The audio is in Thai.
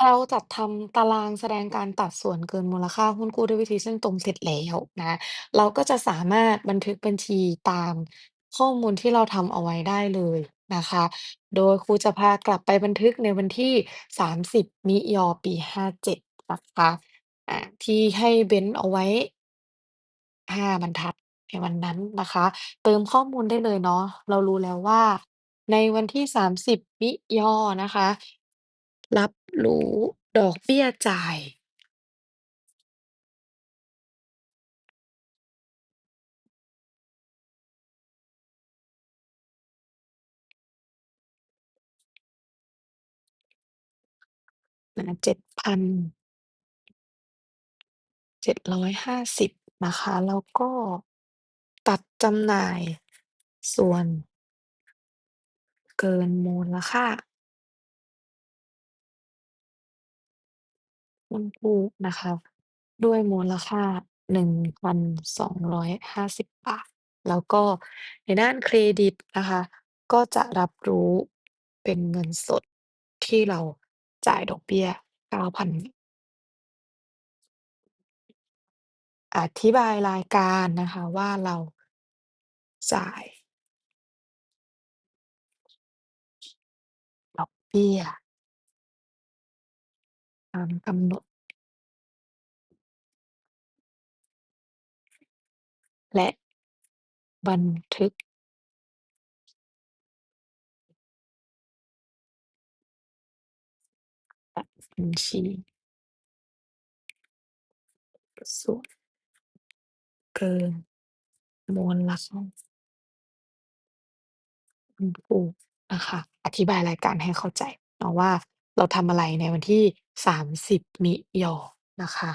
เราจัดทำตารางแสดงการตัดส่วนเกินมูลค่าหุ้นกู้ด้วยวิธีเส้นตรงเสร็จแล้วนะ เราก็จะสามารถบันทึกบัญชีตามข้อมูลที่เราทำเอาไว้ได้เลยนะคะ โดยครูจะพากลับไปบันทึกในวันที่ 30 มิยอปี 57 นะคะ อ่า ที่ให้เว้นเอาไว้ 5 บรรทัดในวันนั้นนะคะ เติมข้อมูลได้เลยเนาะ เรารู้แล้วว่า ในวันที่ 30 มิยอนะคะ รับรู้ดอกเบี้ยจ่ายนะ7,000 750 นะคะ แล้วก็ตัดจำหน่ายส่วนเกินมูลค่า หุ้นกู้นะคะ ด้วยมูลค่า 1,250 บาท แล้วก็ในด้านเครดิตนะคะ ก็จะรับรู้เป็นเงินสดที่เราจ่ายดอกเบี้ย 9,000 อธิบายรายการนะคะว่าเรา จ่าย ดอกเบี้ยามกำหนด และบันทึกบัญชีส่วนเกินมูลค่าหุ้นกู้นะคะ อธิบายรายการให้เข้าใจเนาะว่า เราทำอะไรในวันที่ 30 มิยอ นะคะ